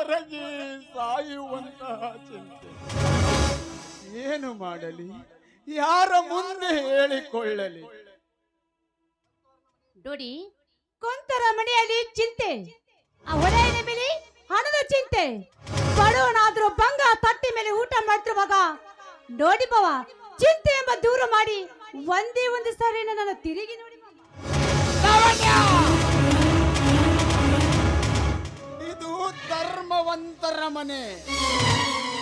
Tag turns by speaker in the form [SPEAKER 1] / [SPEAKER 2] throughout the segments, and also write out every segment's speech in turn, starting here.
[SPEAKER 1] ಕೊರಗಿ ಸಾಯುವಂತಹ ಚಿಂತೆ. ಏನು ಮಾಡಲಿ? ಯಾರ ಮುಂದೆ ಹೇಳಿಕೊಳ್ಳಲಿ?
[SPEAKER 2] ನೋಡಿ ಕೊಂತರ ಮನೆಯಲ್ಲಿ ಚಿಂತೆ. ಆ ಒಡೆಯನ ಮೇಲೆ ಹಣದ ಚಿಂತೆ. ಬಡವನಾದ್ರೂ ಬಂಗ ತಟ್ಟಿ ಮೇಲೆ ಊಟ ಮಾಡ್ತಿರುವಾಗ ನೋಡಿ ಬವ ಚಿಂತೆ ಎಂಬ ದೂರ ಮಾಡಿ ಒಂದೇ ಒಂದು ಸಾರಿ ನನ್ನ ತಿರುಗಿ ನೋಡಿ
[SPEAKER 1] ಧರ್ಮವಂತರ ಮನೆ.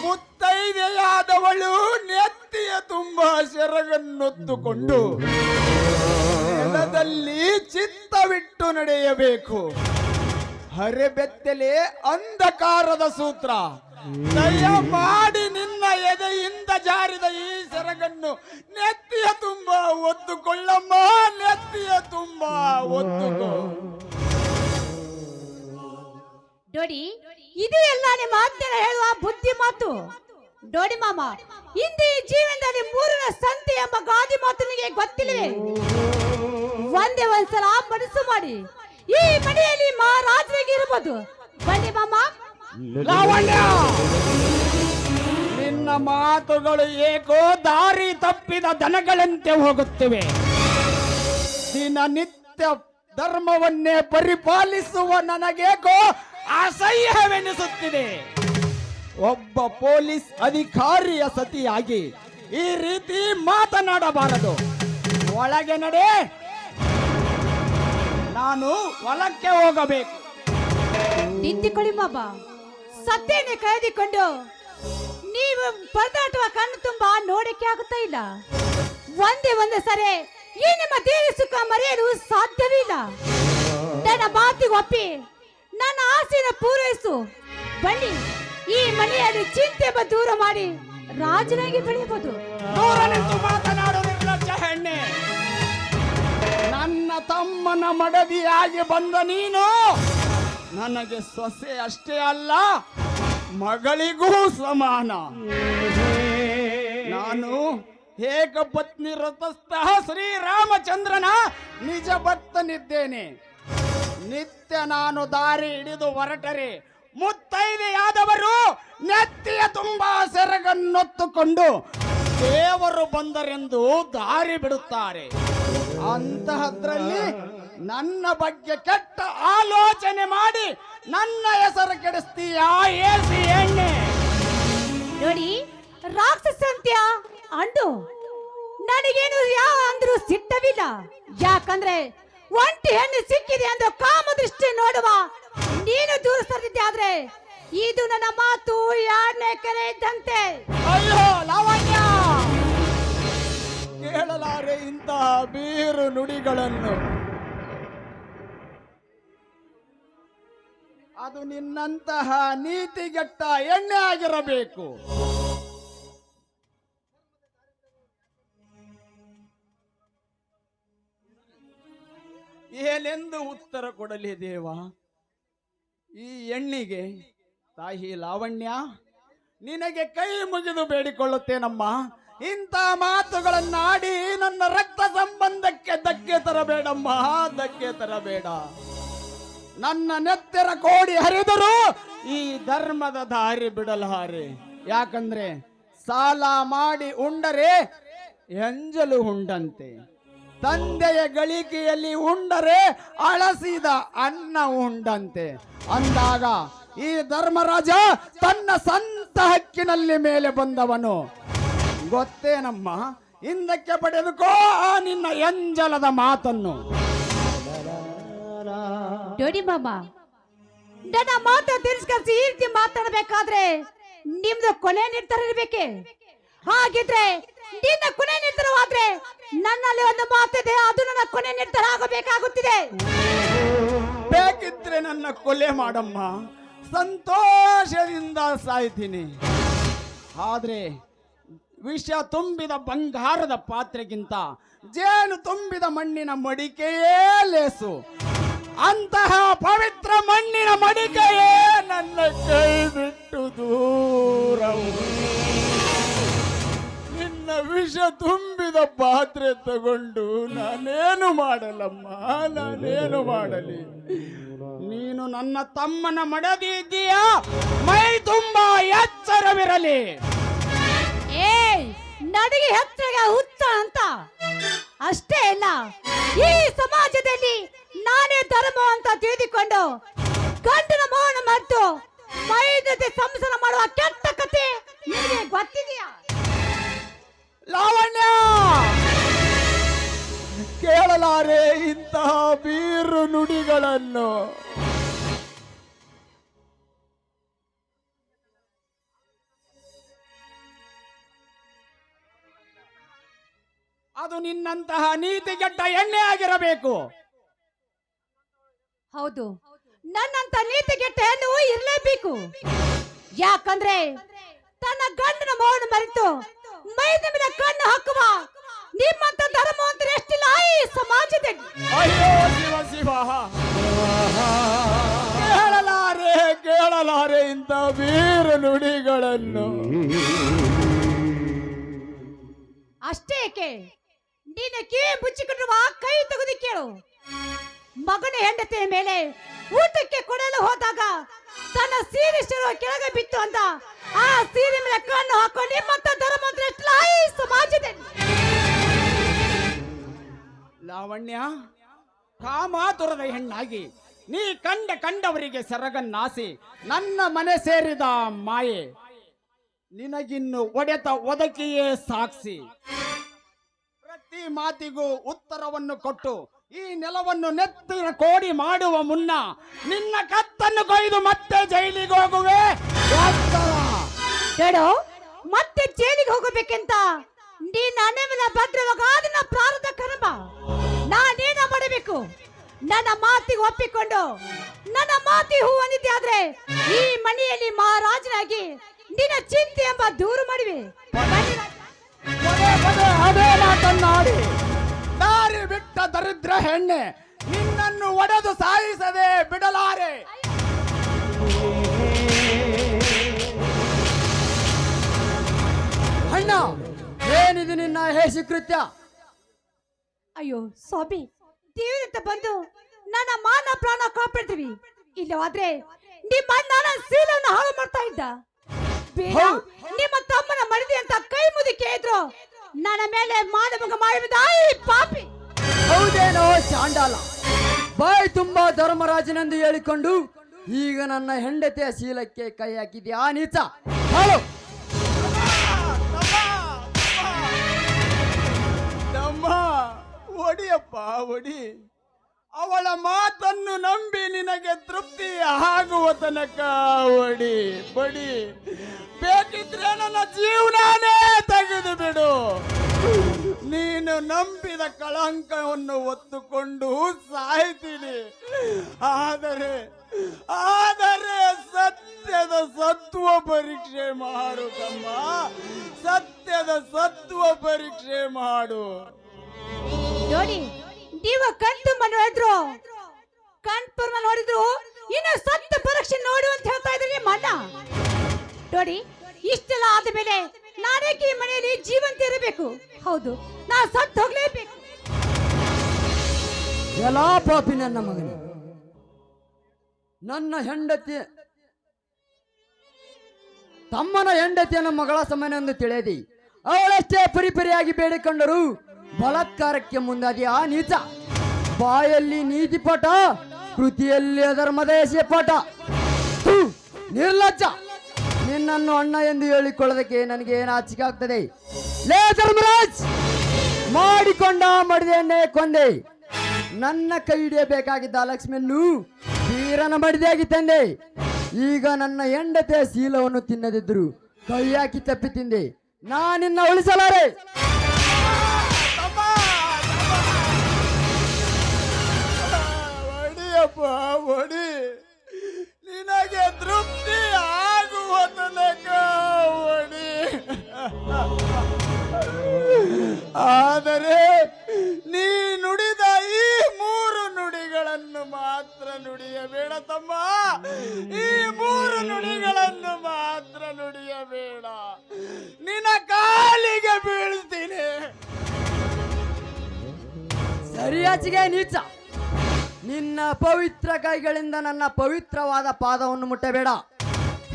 [SPEAKER 1] ಮುತ್ತೈದೆಯಾದವಳು ನೆತ್ತಿಯ ತುಂಬ ಸೆರಗನ್ನೊತ್ತುಕೊಂಡು ನೆಲದಲ್ಲಿ ಚಿತ್ತವಿಟ್ಟು ನಡೆಯಬೇಕು. ಹರೆಬೆತ್ತಲೆ ಅಂಧಕಾರದ ಸೂತ್ರ. ದಯ ಮಾಡಿ ನಿನ್ನ ಎದೆಯಿಂದ ಜಾರಿದ ಈ ಸೆರಗನ್ನು ನೆತ್ತಿಯ ತುಂಬ ಒತ್ತುಕೊಳ್ಳಮ್ಮ ನೆತ್ತಿಯ ತುಂಬ ಒತ್ತುಕೋ
[SPEAKER 2] ಡೋಡಿ ಇದು ಎಲ್ಲ ನಿಮ್ಮ ಹತ್ತಿರ ಹೇಳುವ ಬುದ್ಧಿ ಮಾತು. ಡೋಡಿ ಮಾಮ ಇಂದಿ ಜೀವನದಲ್ಲಿ ಮೂರನ ಸಂತೆ ಎಂಬ ಗಾದಿ ಮಾತು ನಿಮಗೆ ಗೊತ್ತಿಲ್ಲವೇ? ಒಂದೇ ಒಂದ್ಸಲ ಮನಸ್ಸು ಮಾಡಿ. ಈ ಮನೆಯಲ್ಲಿ ಮಹಾರಾಜರಿಗೆ ಇರಬಹುದು ಬನ್ನಿ ಮಾಮ.
[SPEAKER 1] ಲಾವಣ್ಯ ನಿನ್ನ ಮಾತುಗಳು ಏಕೋ ದಾರಿ ತಪ್ಪಿದ ದನಗಳಂತೆ ಹೋಗುತ್ತಿವೆ. ದಿನನಿತ್ಯ ಧರ್ಮವನ್ನೇ ಪರಿಪಾಲಿಸುವ ನನಗೇಕೋ ಅಸಹ್ಯವೆನಿಸುತ್ತಿದೆ. ಒಬ್ಬ ಪೊಲೀಸ್ ಅಧಿಕಾರಿಯ ಸತಿಯಾಗಿ ಈ ರೀತಿ ಮಾತನಾಡಬಾರದು. ಒಳಗೆ ನಡೆ. ನಾನು ಹೊಲಕ್ಕೆ ಹೋಗಬೇಕು.
[SPEAKER 2] ನಿಂತಿಕೊಳ್ಳಿ ಬಾಬಾ. ಸತ್ಯನೆ ಕಳೆದುಕೊಂಡು ನೀವು ಪರದಾಟುವ ಕಣ್ಣು ತುಂಬಾ ನೋಡಕ್ಕೆ ಆಗುತ್ತಾ ಇಲ್ಲ. ಒಂದೇ ಒಂದೇ ಸರಿ ಈ ನಿಮ್ಮ ದೇಹ ಸುಖ ಮರೆಯಲು ಸಾಧ್ಯವಿಲ್ಲ ನನ್ನ ಮಾತಿಗೆ ಒಪ್ಪಿ ನನ್ನ ಆಸೆಯನ್ನು ಪೂರೈಸು. ಬನ್ನಿ, ಈ ಮನೆಯಲ್ಲಿ ಚಿಂತೆ ದೂರ ಮಾಡಿ ರಾಜನಾಗಿ ಬೆಳೆಯಬಹುದು.
[SPEAKER 1] ನನ್ನ ತಮ್ಮನ ಮಡದಿಯಾಗಿ ಬಂದ ನೀನು ನನಗೆ ಸೊಸೆ ಅಷ್ಟೇ ಅಲ್ಲ, ಮಗಳಿಗೂ ಸಮಾನ. ನಾನು ಏಕಪತ್ನಿ ರಥಸ್ಥ ಶ್ರೀರಾಮಚಂದ್ರನ ನಿಜ ಭಕ್ತನಿದ್ದೇನೆ. ನಿತ್ಯ ನಾನು ದಾರಿ ಹಿಡಿದು ಹೊರಟರೆ. ಮುತ್ತೈದೆಯಾದವರು ನೆತ್ತಿಯ ತುಂಬಾ ಸೆರಗನ್ನೊತ್ತುಕೊಂಡು ದೇವರು ಬಂದರೆಂದು ದಾರಿ ಬಿಡುತ್ತಾರೆ. ಅಂತಹದ್ರಲ್ಲಿ ನನ್ನ ಬಗ್ಗೆ ಕೆಟ್ಟ ಆಲೋಚನೆ ಮಾಡಿ ನನ್ನ ಹೆಸರು ಕೆಡಿಸ್ತೀಯಾ ಏಸಿ ಎಣ್ಣೆ
[SPEAKER 2] ನೋಡಿ ರಾಕ್ಷಸಂತ್ಯ ಅಂಡು, ನನಗೇನು ಯಾವ ಅಂದ್ರೂ ಸಿಟ್ಟವಿಲ್ಲ. ಯಾಕಂದ್ರೆ ಒಂಟಿ ಹೆಣ್ಣು ಸಿಕ್ಕಿದೆ ಎಂದು ಕಾಮ ದೃಷ್ಟಿ ನೋಡುವ. ನೀನು ದೂರ ಸರಿದ್ದೆ ಆದ್ರೆ ಇದು ನನ್ನ ಮಾತು ಯಾರನೇ ಕೆರೆ ಇದ್ದಂತೆ.
[SPEAKER 1] ಅಯ್ಯೋ, ಲಾವಣ್ಯ! ಕೇಳಲಾರೆ ಇಂತಹ ಬೀರು ನುಡಿಗಳನ್ನು. ಅದು ನಿನ್ನಂತಹ ನೀತಿಗೆಟ್ಟ ಎಣ್ಣೆ ಆಗಿರಬೇಕು. ಏನೆಂದು ಉತ್ತರ ಕೊಡಲಿ ದೇವ? ಈ ಹೆಣ್ಣಿಗೆ ತಾಯಿ ಲಾವಣ್ಯ, ನಿನಗೆ ಕೈ ಮುಗಿದು ಬೇಡಿಕೊಳ್ಳುತ್ತೇನಮ್ಮ. ಇಂಥ ಮಾತುಗಳನ್ನಾಡಿ ನನ್ನ ರಕ್ತ ಸಂಬಂಧಕ್ಕೆ ಧಕ್ಕೆ ತರಬೇಡಮ್ಮ. ಧಕ್ಕೆ ತರಬೇಡ. ನನ್ನ ನೆತ್ತರ ಕೋಡಿ ಹರಿದರು ಈ ಧರ್ಮದ ದಾರಿ ಬಿಡಲಾರೆ. ಯಾಕಂದ್ರೆ ಸಾಲ ಮಾಡಿ ಉಂಡರೆ ಎಂಜಲು ಉಂಡಂತೆ. ತಂದೆಯ ಗಳಿಕೆಯಲ್ಲಿ ಉಂಡರೆ ಅಳಸಿದ ಅನ್ನ ಉಂಡಂತೆ. ಅಂದಾಗ ಈ ಧರ್ಮರಾಜ ತನ್ನ ಸಂತ ಹಕ್ಕಿನಲ್ಲಿ ಮೇಲೆ ಬಂದವನು. ಗೊತ್ತೇನಮ್ಮ ಹಿಂದಕ್ಕೆ ಪಡೆದುಕೋ ನಿನ್ನ ಎಂಜಲದ ಮಾತನ್ನು.
[SPEAKER 2] ನನ್ನ ಮಾತು ತಿರ್ಸ್ಕರಿಸಿ ಈ ರೀತಿ ಮಾತಾಡಬೇಕಾದ್ರೆ ನಿಮ್ದು ಕೊನೆ ನಿರ್ಧಾರ ಇರ್ಬೇಕೆ? ಹಾಗಿದ್ರೆ ನಿನ್ನ ಕೊನೆ ನಿರ್ಧಾರವಾದ್ರೆ ನನ್ನಲ್ಲಿ ಒಂದು ಮಾತಿದೆ ಅದು ನನ್ನ ಕೊನೆ ನಿರ್ಧಾರ ಆಗಬೇಕಾಗುತ್ತಿದೆ.
[SPEAKER 1] ಬೇಕಿದ್ರೆ ನನ್ನ ಕೊಲೆ ಮಾಡಮ್ಮ. ಸಂತೋಷದಿಂದ ಸಾಯ್ತೀನಿ. ಆದ್ರೆ ವಿಷ ತುಂಬಿದ ಬಂಗಾರದ ಪಾತ್ರೆಗಿಂತ ಜೇನು ತುಂಬಿದ ಮಣ್ಣಿನ ಮಡಿಕೆಯೇ ಲೇಸು. ಅಂತಹ ಪವಿತ್ರ ಮಣ್ಣಿನ ಮಡಿಕೆಯೇ ನನ್ನ ಕೈ ಬಿಟ್ಟು ದೂರ ನಿನ್ನ ವಿಷ ತುಂಬಿದ ಪಾತ್ರೆ ತಗೊಂಡು, ನಾನೇನು ಮಾಡಲಮ್ಮ? ನಾನೇನು ಮಾಡಲಿ? ನೀನು ನನ್ನ ತಮ್ಮನ ಮಡದಿದ್ದೀಯ ಮೈ ತುಂಬಾ ಎಚ್ಚರವಿರಲಿ.
[SPEAKER 2] ಏಯ್, ನಡಿಗೆ ಹೆಚ್ಚಾಗ ಹುಚ್ಚ ಅಂತ? ಅಷ್ಟೇ ಅಲ್ಲ, ಈ ಸಮಾಜದಲ್ಲಿ ನಾನೇ ಧರ್ಮ ಅಂತ ತಿಳಿದುಕೊಂಡು ಗಂಡನ ಮೌನ ಮತ್ತು ಮೈ ಜೊತೆ ಸಂಸಾರ ಮಾಡುವ ಕೆಟ್ಟ ಕತೆ ನಿಮಗೆ ಗೊತ್ತಿದೆಯಾ?
[SPEAKER 1] ಲಾವಣ್ಯ! ಕೇಳಲಾರೆ ಇಂತಹ ಬೀರು ನುಡಿಗಳನ್ನು. ಅದು ನಿನ್ನಂತಹ ನೀತಿಗೆಟ್ಟ ಎಣ್ಣೆ ಆಗಿರಬೇಕು
[SPEAKER 2] ಹೌದು. ನನ್ನಂತ ನೀತಿಗೆಟ್ಟ ಹೆಣ್ಣು ಇರಲೇಬೇಕು. ಯಾಕಂದ್ರೆ ತನ್ನ ಗಂಡನ ಮೌನ ಮರೆತು ಮೈದ ಮೇಲೆ ಕಣ್ಣು ಹಾಕುವ. ನಿಮ್ಮಂತ ಧರ್ಮವಂತರು ಎಷ್ಟಿಲ್ಲ? ಈ ಸಮಾಜದಲ್ಲಿ.
[SPEAKER 1] ಅಯ್ಯೋ ಶಿವ ಶಿವ. ಕೇಳಲಾರೆ ಕೇಳಲಾರೆ ಇಂಥ ವೀರ ನುಡಿಗಳನ್ನು.
[SPEAKER 2] ಅಷ್ಟೇ ಏಕೆ? ನೀನು ಕಿವಿ ಮುಚ್ಚಿಕೊಂಡಿರುವ ಕೈ ತೆಗೆದು ಕೇಳು. ಮಗನ ಹೆಂಡತಿಯ ಮೇಲೆ ಊಟಕ್ಕೆ ಕೊಡಲು ಹೋದಾಗ ತನ್ನ ಸೀರೆ ಶಿರೋ ಕೆಳಗೆ ಬಿತ್ತು ಅಂತ ಆ ಸೀರೆ ಮೇಲೆ ಕಣ್ಣು ಹಾಕೊಂಡು, ನಿಮ್ಮಂತ ಧರ್ಮಂತ್ರ ಈ ಸಮಾಜದಲ್ಲಿ?
[SPEAKER 1] ಲಾವಣ್ಯ ಕಾಮಾತುರದ ಹೆಣ್ಣಾಗಿ, ನೀ ಕಂಡ ಕಂಡವರಿಗೆ ಸೆರಗನ್ನಾಸಿ, ನನ್ನ ಮನೆ ಸೇರಿದ ಮಾಯೆ, ನಿನಗಿನ್ನು ಒಡೆತ ಒದಕಿಯೇ ಸಾಕ್ಷಿ ಪ್ರತಿ ಮಾತಿಗೂ ಉತ್ತರವನ್ನು ಕೊಟ್ಟು ಈ ನೆಲವನ್ನು ನೆತ್ತಿನ ಕೋಡಿ ಮಾಡುವ ಮುನ್ನ ನಿನ್ನ ಕತ್ತನ್ನು ಕೊಯ್ದು ಮತ್ತೆ ಜೈಲಿಗೆ ಹೋಗುವೆ.
[SPEAKER 2] ಹೇಳು ಮತ್ತೆ ಜೈಲಿಗೆ ಹೋಗಬೇಕೆಂತ? ನೀನ್ ನನ್ನ ಮೇಲೆ ಭದ್ರವಾಗ ಪ್ರಾರಬ್ಧ ಕರ್ಮ. ನಾನೇನ ಮಾಡಬೇಕು. ನನ್ನ ಮಾತಿಗೆ ಒಪ್ಪಿಕೊಂಡು ನನ್ನ ಮಾತಿ ಹೂ ಅಂದಿದ್ದೆ ಆದ್ರೆ ಈ ಮನೆಯಲ್ಲಿ ಮಹಾರಾಜನಾಗಿ ನಿನ್ನ ಚಿಂತೆ ಎಂಬ ದೂರು ಮಾಡಿವೆ.
[SPEAKER 1] ಬಿಟ್ಟ ದರಿದ್ರ ಹೆಣ್ಣೆ ನಿನ್ನನ್ನು ಒಡೆದು ಸಾಯಿಸದೆ ಬಿಡಲಾರೆ.
[SPEAKER 3] ಅಣ್ಣ ಏನಿದು ನಿನ್ನ ಹೇಸಿ ಕೃತ್ಯ?
[SPEAKER 2] ಅಯ್ಯೋ ಸ್ವಾಮಿ ದೇವರಂತ ಬಂದು ನನ್ನ ಮಾನ ಪ್ರಾಣ ಕಾಪಾಡ್ತೀವಿ. ಇಲ್ಲವಾದ್ರೆ ನಿಮ್ಮ ಅಣ್ಣನ ಸೀಲನ್ನು ಹಾಳು ಮಾಡ್ತಾ ಇದ್ದ. ಬೇಡ ನಿಮ್ಮ ತಮ್ಮನ ಮಡಿದೆ ಅಂತ ಕೈ ಮುದಿ ಕೇಳಿದ್ರು ನನ್ನ ಮೇಲೆ ಮಾನಭಂಗ ಮಾಡಿದ ಈ ಪಾಪಿ.
[SPEAKER 3] ಹೌದೇನೋ ಚಾಂಡಾಲ. ಬಾಯ್ ತುಂಬಾ ಧರ್ಮರಾಜನೆಂದು ಹೇಳಿಕೊಂಡು ಈಗ ನನ್ನ ಹೆಂಡತಿಯ ಶೀಲಕ್ಕೆ ಕೈ ಹಾಕಿದ್ಯಾ ನೀಚ. ಹಲೋ
[SPEAKER 1] ತಮ್ಮ ಒಡಿಯಪ್ಪ, ಒಡಿ. ಅವಳ ಮಾತನ್ನು ನಂಬಿ ನಿನಗೆ ತೃಪ್ತಿ ಆಗುವ ತನಕ ಒಡಿ, ಬಡಿ. ಬೇಕಿದ್ರೆ ನನ್ನ ಜೀವನಾನೇ ತೆಗೆದು ಬಿಡು ನೀನು ನಂಬಿದ ಕಳಂಕವನ್ನು ಒತ್ತುಕೊಂಡು ಸಾಯ್ತೀನಿ. ಆದರೆ ಆದರೆ ಸತ್ಯದ ಸತ್ವ ಪರೀಕ್ಷೆ ಮಾಡು ತಮ್ಮ. ಸತ್ಯದ ಸತ್ವ ಪರೀಕ್ಷೆ ಮಾಡು.
[SPEAKER 2] ನೋಡಿ, ನೀವು ಕಂತು ಮನೋದ್ರು ಕಣ್ಪುರ್ಮ ನೋಡಿದ್ರು, ಇನ್ನು ಸತ್ಯ ಪರೀಕ್ಷೆ ನೋಡು ಅಂತ ಹೇಳ್ತಾ ಇದ್ರಿ ಮನ ನೋಡಿ, ಇಷ್ಟೆಲ್ಲ ಆದ್ಮೇಲೆ ನಾನೇಕೆ ಈ ಮನೆಯಲ್ಲಿ ಜೀವಂತ ಇರಬೇಕು. ಹೌದು ನಾ ಸತ್ತು ಹೋಗ್ಲೇಬೇಕು.
[SPEAKER 3] ಎಲ್ಲ ಪಾಪಿ ನನ್ನ ಮಗನ ನನ್ನ ಹೆಂಡತಿ ತಮ್ಮನ ಹೆಂಡತಿಯನ್ನು ಮಗಳ ಸಮಾನ ಎಂದು ತಿಳಿಯದಿ ಅವಳಷ್ಟೇ ಪರಿಪರಿಯಾಗಿ ಬೇಡಿಕೊಂಡರು ಬಲತ್ಕಾರಕ್ಕೆ ಮುಂದಾದಿ ಆ ನೀಚ. ಬಾಯಲ್ಲಿ ನೀತಿ ಪಾಠ ಕೃತಿಯಲ್ಲಿ ಅಧರ್ಮದೇಶ ಪಾಠ ಥು, ನಿರ್ಲಜ್ಜ. ನಿನ್ನನ್ನು ಅಣ್ಣ ಎಂದು ಹೇಳಿಕೊಳ್ಳೋದಕ್ಕೆ ನನಗೆ ಏನು ಆಚಿಕೆ ಆಗ್ತದೆ? ಲೇ ಧರ್ಮರಾಜ್ ಮಾಡಿಕೊಂಡ ಮಡಿದೆಯನ್ನೇ ಕೊಂದೆ. ನನ್ನ ಕೈ ಹಿಡಿಯಬೇಕಾಗಿದ್ದ ಲಕ್ಷ್ಮಿಯನ್ನು ವೀರನ ಮಡಿದೆಯಾಗಿ ತಂದೆ ಈಗ ನನ್ನ ಹೆಂಡತಿಯ ಶೀಲವನ್ನು ತಿನ್ನದಿದ್ದರು ಕೈ ಹಾಕಿ ತಪ್ಪಿ ತಿಂದೆ. ನಾನಿನ್ನ ಉಳಿಸಲಾರೆ.
[SPEAKER 1] ಒಡಿಯಪ್ಪ ಒಡಿ ನಿನಗೆ ತೃಪ್ತಿ. ಆದರೆ ನೀ ನುಡಿದ ಈ ಮೂರು ನುಡಿಗಳನ್ನು ಮಾತ್ರ ನುಡಿಯಬೇಡ ತಮ್ಮ. ಈ ಮೂರು ನುಡಿಗಳನ್ನು ಮಾತ್ರ ನುಡಿಯಬೇಡ. ನಿನ್ನ ಕಾಲಿಗೆ ಬೀಳ್ತೀನಿ.
[SPEAKER 3] ಸರಿಯಾಚಿಗೆ ನೀಚ. ನಿನ್ನ ಪವಿತ್ರ ಕೈಗಳಿಂದ ನನ್ನ ಪವಿತ್ರವಾದ ಪಾದವನ್ನು ಮುಟ್ಟಬೇಡ.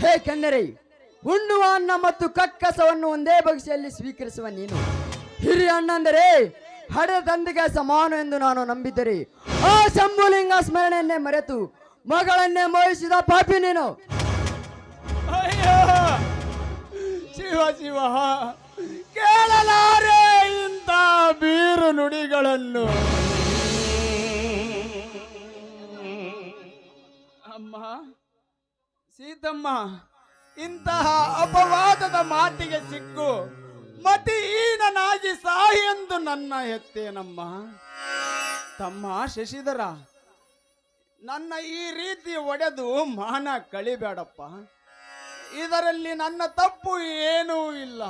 [SPEAKER 3] ಹೇಗೆಂದರೆ ಉಣ್ಣುವ ಅನ್ನ ಮತ್ತು ಕಕ್ಕಸವನ್ನು ಒಂದೇ ಬಗೆಯಲ್ಲಿ ಸ್ವೀಕರಿಸುವ ನೀನು. ಹಿರಿಯ ಅಣ್ಣಂದರೆ, ಹಡೆದ ತಂದೆಗೆ ಸಮಾನ ಎಂದು ನಾನು ನಂಬಿದ್ದರೆ, ಆ ಶಂಭುಲಿಂಗ ಸ್ಮರಣೆಯನ್ನೇ ಮರೆತು ಮಗಳನ್ನೇ ಮೋಹಿಸಿದ ಪಾಪಿ ನೀನು.
[SPEAKER 1] ಶಿವ ಶಿವ, ಕೇಳಲಾರೆ ಇಂತ ಬೀರು ನುಡಿಗಳನ್ನು. ಅಮ್ಮ, ಸೀತಮ್ಮ ಇಂತಹ ಅಪವಾದದ ಮಾತಿಗೆ ಸಿಕ್ಕು. ಮತಿಹೀನನಾಗಿ ಸಾಹಿ ಎಂದು ನನ್ನ ಎತ್ತೇನಮ್ಮ ತಮ್ಮ ಶಶಿಧರ. ನನ್ನ ಈ ರೀತಿ ಒಡೆದು ಮಾನ ಕಳಿಬೇಡಪ್ಪ. ಇದರಲ್ಲಿ ನನ್ನ ತಪ್ಪು ಏನೂ ಇಲ್ಲ.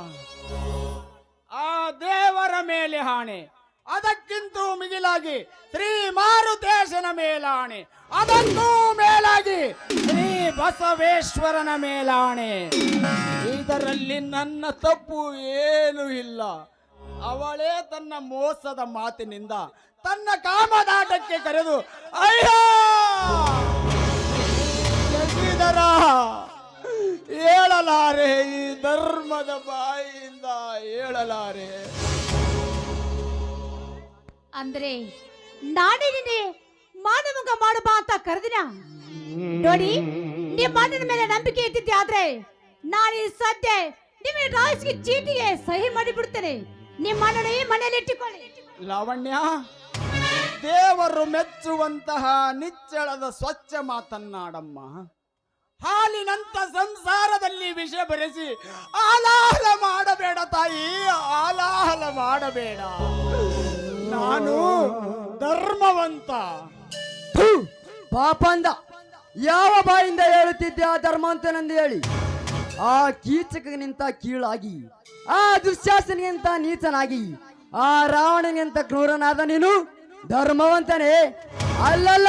[SPEAKER 1] ಆ ದೇವರ ಮೇಲೆ ಹಾಣೆ. ಅದಕ್ಕಿಂತ ಮಿಗಿಲಾಗಿ ಶ್ರೀ ಮಾರುತೇಶನ ಮೇಲಾಣೆ. ಅದಕ್ಕೂ ಮೇಲಾಗಿ ಶ್ರೀ ಬಸವೇಶ್ವರನ ಮೇಲಾಣೆ. ಇದರಲ್ಲಿ ನನ್ನ ತಪ್ಪು ಏನೂ ಇಲ್ಲ. ಅವಳೇ ತನ್ನ ಮೋಸದ ಮಾತಿನಿಂದ ತನ್ನ ಕಾಮದಾಟಕ್ಕೆ ಕರೆದು, ಅಯ್ಯೋ! ಹೇಳಲಾರೆ ಈ ಧರ್ಮದ ಬಾಯಿಯಿಂದ ಹೇಳಲಾರೆ.
[SPEAKER 2] ಅಂದ್ರೆ ನಾನೇ ನಿನ್ನೆ ಮಾನವಂಗ ಮಾಡಬಾ ಅಂತ ಕರೆದಿನ? ನೋಡಿ ನಿಮ್ಮ ಮಾತಿನ ಮೇಲೆ ನಂಬಿಕೆ ಇದ್ದಿದ್ದೆ ಆದ್ರೆ ನಾನು ಈ ಸದ್ಯ ನಿಮ್ಮ ರಾಜಕೀಯ ಚೀಟಿಗೆ ಸಹಿ ಮಾಡಿಬಿಡ್ತೇನೆ. ನಿಮ್ಮ ಅಣ್ಣನ ಈ ಮನೇಲಿ ಇಟ್ಟುಕೊಳ್ಳಿ.
[SPEAKER 1] ಲಾವಣ್ಯ, ದೇವರು ಮೆಚ್ಚುವಂತಹ ನಿಚ್ಚಳದ ಸ್ವಚ್ಛ ಮಾತನ್ನಾಡಮ್ಮ. ಹಾಲಿನಂತ ಸಂಸಾರದಲ್ಲಿ ವಿಷ ಬೆರೆಸಿ ಆಲಾಹಲ ಮಾಡಬೇಡ ತಾಯಿ, ಆಲಾಹಲ ಮಾಡಬೇಡ. ನಾನು ಧರ್ಮವಂತ.
[SPEAKER 3] ಪಾಪಂದ. ಯಾವ ಬಾಯಿಂದ ಹೇಳುತ್ತಿದ್ದೆ ಆ ಧರ್ಮಾಂತನೆಂದು ಹೇಳಿ. ಆ ಕೀಚಕನಿಂತ ಕೀಳಾಗಿ ಆ ದುಶ್ಯಾಸನಿಗಿಂತ ನೀಚನಾಗಿ ಆ ರಾವಣನಿಗಿಂತ ಕ್ರೂರನಾದ ನೀನು ಧರ್ಮವಂತನೇ. ಅಲ್ಲಲ್ಲ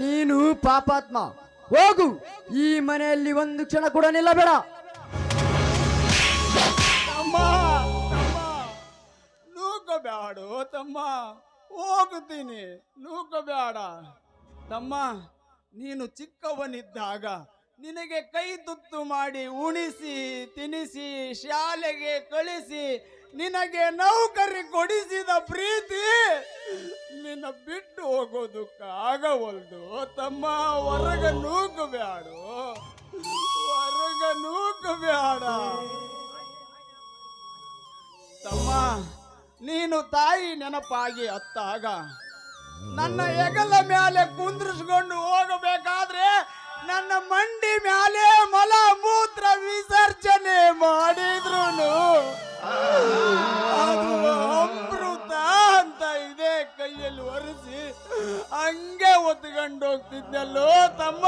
[SPEAKER 3] ನೀನು ಪಾಪಾತ್ಮ. ಹೋಗು ಈ ಮನೆಯಲ್ಲಿ ಒಂದು ಕ್ಷಣ ಕೂಡ ನಿಲ್ಲಬೇಡ.
[SPEAKER 1] ನೂಕಬೇಡು ತಮ್ಮ ಹೋಗುತ್ತೀನಿ ನೂಕಬೇಡ ತಮ್ಮ, ನೀನು ಚಿಕ್ಕವನಿದ್ದಾಗ ನಿನಗೆ ಕೈ ತುತ್ತು ಮಾಡಿ ಉಣಿಸಿ, ತಿನಿಸಿ, ಶಾಲೆಗೆ ಕಳಿಸಿ, ನಿನಗೆ ನೌಕರಿ ಕೊಡಿಸಿದ ಪ್ರೀತಿ ನಿನ್ನ ಬಿಟ್ಟು ಹೋಗೋದಕ್ಕಾಗವಲ್ದು ತಮ್ಮ, ಹೊರಗ ನೂಕಬೇಡು ಹೊರಗ ನೂಕಬೇಡ ತಮ್ಮ ನೀನು ತಾಯಿ ನೆನಪಾಗಿ ಅತ್ತಾಗ ನನ್ನ ಹೆಗಲ ಮೇಲೆ ಕುಂದ್ರಿಸ್ಕೊಂಡು ಹೋಗಬೇಕಾದ್ರೆ ನನ್ನ ಮಂಡಿ ಮೇಲೆ ಮಲ ಮೂತ್ರ ವಿಸರ್ಜನೆ ಮಾಡಿದ್ರು ಅಮೃತ ಅಂತ ಇದೆ ಕೈಯಲ್ಲಿ ಒರೆಸಿ ಹಂಗೆ ಒತ್ಕೊಂಡು ಹೋಗ್ತಿದ್ದಲ್ಲೋ ತಮ್ಮ.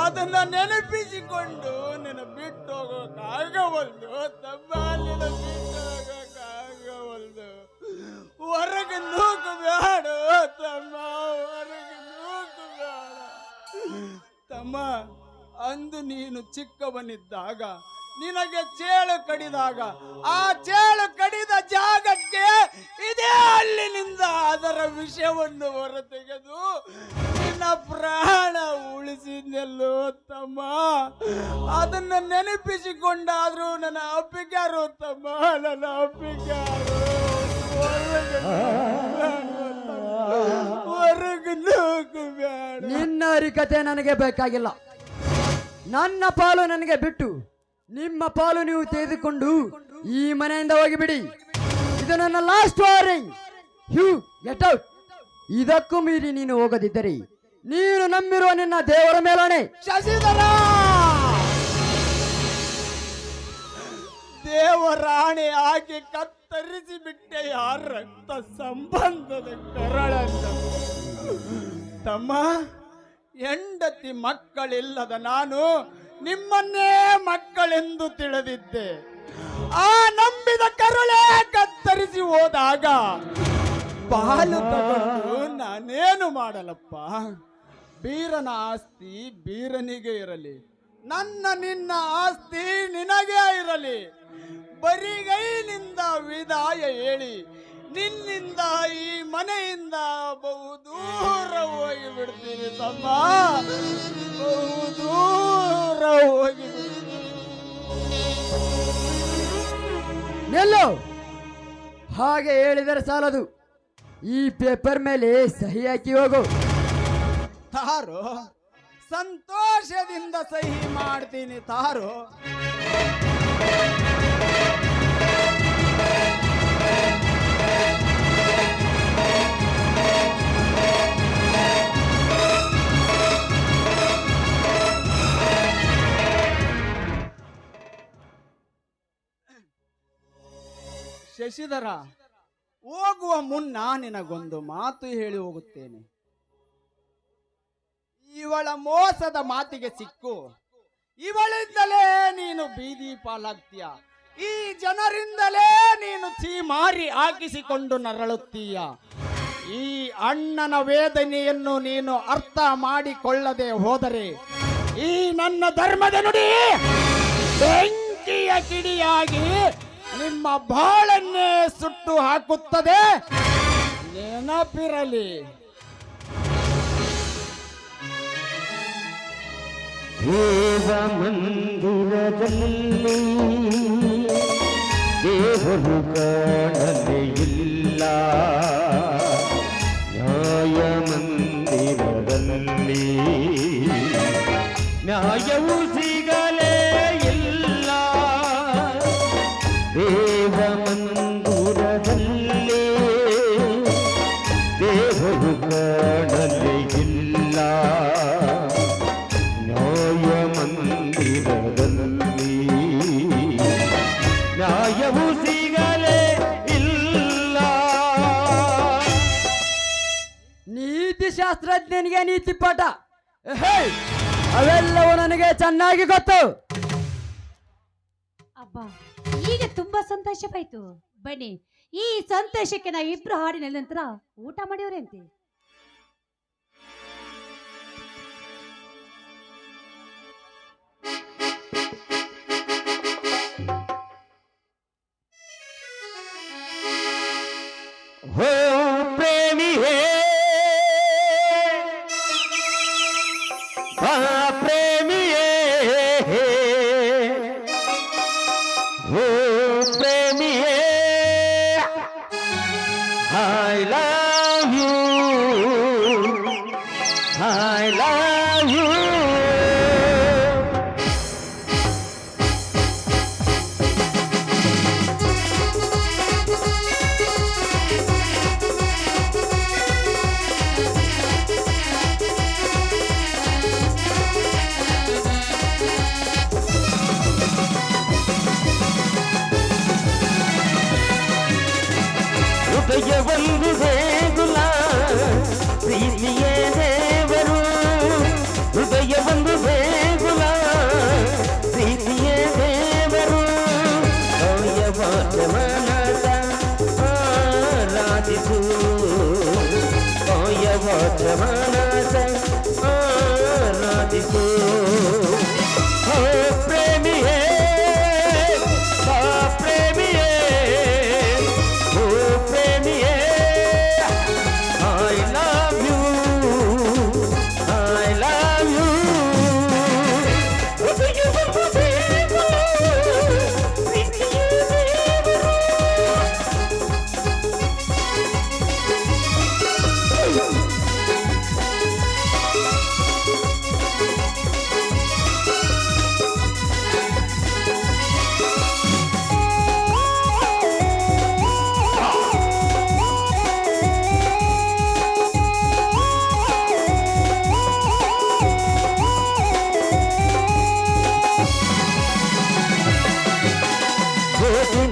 [SPEAKER 1] ಅದನ್ನ ನೆನಪಿಸಿಕೊಂಡು ನೆನಪಿಟ್ಟು ಹೋಗೋಕ್ಕಾಗವಲ್ದು ತಮ್ಮ ಹೋಗೋಕ್ಕಾಗವಲ್ದು ಹೊರಗೆ ನೂಕು ಬೇಡ ತಮ್ಮ ಹೊರಗೆ ನೂಕು ಬೇಡ ತಮ್ಮ, ಅಂದು ನೀನು ಚಿಕ್ಕವನಿದ್ದಾಗ, ನಿನಗೆ ಚೇಳು ಕಡಿದಾಗ, ಆ ಚೇಳು ಕಡಿದ ಜಾಗಕ್ಕೆ ಇದೇ ಅಲ್ಲಿನಿಂದ ಅದರ ವಿಷವನ್ನು ಹೊರತೆಗೆದು ನಿನ್ನ ಪ್ರಾಣ ಉಳಿಸಿದ್ನೆಲ್ಲೋ ತಮ್ಮ. ಅದನ್ನು ನೆನಪಿಸಿಕೊಂಡಾದ್ರೂ ನನ್ನ ಅಪ್ಪಿಗಾರು ತಮ್ಮ, ನನ್ನ ಅಪ್ಪಿಗಾರು
[SPEAKER 3] ನಿನ್ನ ಅರಿಕತೆ ನನಗೆ ಬೇಕಾಗಿಲ್ಲ. ನನ್ನ ಪಾಲು ನನಗೆ ಬಿಟ್ಟು ನಿಮ್ಮ ಪಾಲು ನೀವು ತೆಗೆದುಕೊಂಡು ಈ ಮನೆಯಿಂದ ಹೋಗಿಬಿಡಿ. ಇದು ನನ್ನ last warning you get out ಇದಕ್ಕೂ ಮೀರಿ ನೀನು ಹೋಗದಿದ್ದರೆ ನೀನು ನಂಬಿರುವ ನಿನ್ನ ದೇವರ ಮೇಲಣೆ.
[SPEAKER 1] ಶಶಿಧರ! ದೇವರಾಣಿ ಆಗಿ ಕತ್ತರಿಸಿ ಬಿಟ್ಟೆ ಯಾರ ರಕ್ತ ಸಂಬಂಧದ ಕರಳನ್ನು. ತಮ್ಮ ಹೆಂಡತಿ ಮಕ್ಕಳಿಲ್ಲದ ನಾನು ನಿಮ್ಮನ್ನೇ ಮಕ್ಕಳೆಂದು ತಿಳಿದಿದ್ದೆ. ಆ ನಂಬಿದ ಕರುಳೇ ಕತ್ತರಿಸಿ ಹೋದಾಗ ಪಾಲು ತಗೊಂಡು ನಾನೇನು ಮಾಡಲಪ್ಪ? ಬೀರನ ಆಸ್ತಿ ಬೀರನಿಗೆ ಇರಲಿ. ನನ್ನ ನಿನ್ನ ಆಸ್ತಿ ನಿನಗೇ ಇರಲಿ. ಬರಿಗೈನಿಂದ ವಿದಾಯ ಹೇಳಿ ನಿನ್ನಿಂದ ಈ ಮನೆಯಿಂದ ಬಹುದೂರ ಹೋಗಿ ಬಿಡ್ತೀನಿ ತಮ್ಮ. ಬಹುದೂರ ಹೋಗಿ ನಿಲ್ಲು
[SPEAKER 3] ಹಾಗೆ ಹೇಳಿದರೆ ಸಾಲದು. ಈ ಪೇಪರ್ ಮೇಲೆ ಸಹಿ ಹಾಕಿ ಹೋಗು.
[SPEAKER 1] ತಾರೋ ಸಂತೋಷದಿಂದ ಸಹಿ ಮಾಡ್ತೀನಿ ತಾರೋ. ಶಶಿಧರ, ಹೋಗುವ ಮುನ್ನ ನಿನಗೊಂದು ಮಾತು ಹೇಳಿ ಹೋಗುತ್ತೇನೆ. ಇವಳ ಮೋಸದ ಮಾತಿಗೆ ಸಿಕ್ಕು. ಇವಳಿಂದಲೇ ನೀನು ಬೀದಿ ಪಾಲಾಗ್ತೀಯ. ಈ ಜನರಿಂದಲೇ ನೀನು ಮಾರಿ ಹಾಕಿಸಿಕೊಂಡು ನರಳುತ್ತೀಯ. ಈ ಅಣ್ಣನ ವೇದನೆಯನ್ನು ನೀನು ಅರ್ಥ ಮಾಡಿಕೊಳ್ಳದೆ ಹೋದರೆ ಈ ನನ್ನ ಧರ್ಮದ ನುಡಿ ಬೆಂಕಿಯ ಕಿಡಿಯಾಗಿ ನಿಮ್ಮ ಬಾಳನ್ನೇ ಸುಟ್ಟು ಹಾಕುತ್ತದೆ. ನೆನಪಿರಲಿ.
[SPEAKER 4] ದೇವ ಮಂದಿರದಲ್ಲಿ ದೇವರು ಕಾಣಲೇ
[SPEAKER 3] ನೀತಿ ನಿನಗೆ ನೀತಿ ಪಾಠ. ಹೇ ಅವೆಲ್ಲವೂ ನನಗೆ ಚೆನ್ನಾಗಿ ಗೊತ್ತು.
[SPEAKER 2] ಅಬ್ಬ, ಈಗ ತುಂಬಾ ಸಂತೋಷವಾಯ್ತು. ಬನ್ನಿ, ಈ ಸಂತೋಷಕ್ಕೆ ನಾವು ಇಬ್ರು ಹಾಡಿನ ನಂತರ ಊಟ ಮಾಡಿವ್ರೆ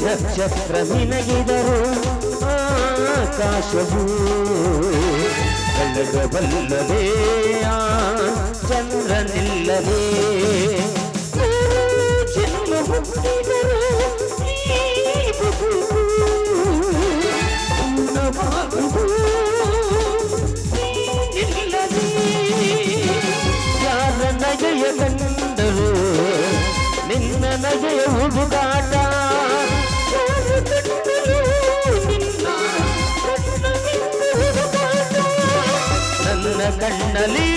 [SPEAKER 4] ನಕ್ಷತ್ರ ನಿನಗಿದರು ಆಕಾಶವು ಬೆಳಗಬಲ್ಲದೆ ಆ ಚಂದ್ರನಿಲ್ಲದೆ ಜನ್ಮ ಹುಟ್ಟಿದರು ಯಾರ ನಗೆಯ ಕಂಡರು ನಿನ್ನ ನಗೆಯ ಹುಡುಗಾಟ ನನ್ನ ಕಣ್ಣಲ್ಲಿ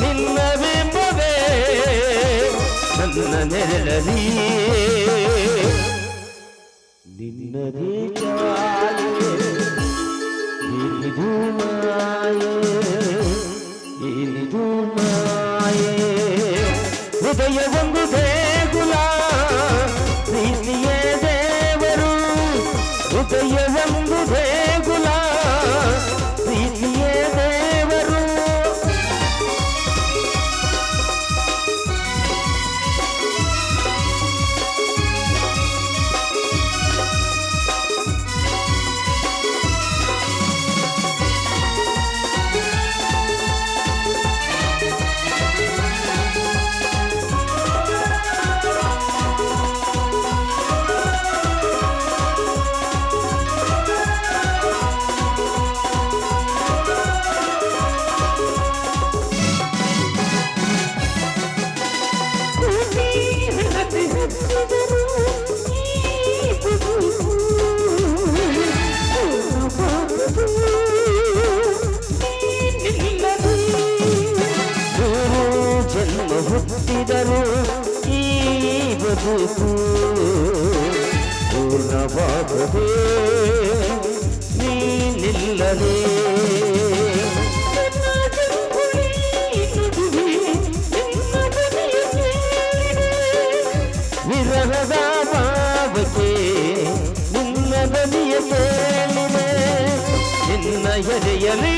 [SPEAKER 4] ನಿನ್ನ ಬಿಂಬವೇ ನನ್ನ ನೆರಳಲಿ ನಿನ್ನದೇ ಚಾಲೆ ಏನಿದು ಮಾಯೆ ಏನಿದು ಮಾಯೆ ಹೃದಯ ಒಂದು ದೇಗುಲ ಪ್ರೀತಿಯೇ ದೇವರು ಹೃದಯ ನೀನಿಲ್ಲದೆ ವಿರಹದ ಭಾವಕ್ಕೆ ನಿನ್ನ ಬದಿಯ ಕೇಳಿದೆ ನಿನ್ನ ಎದೆಯಲಿ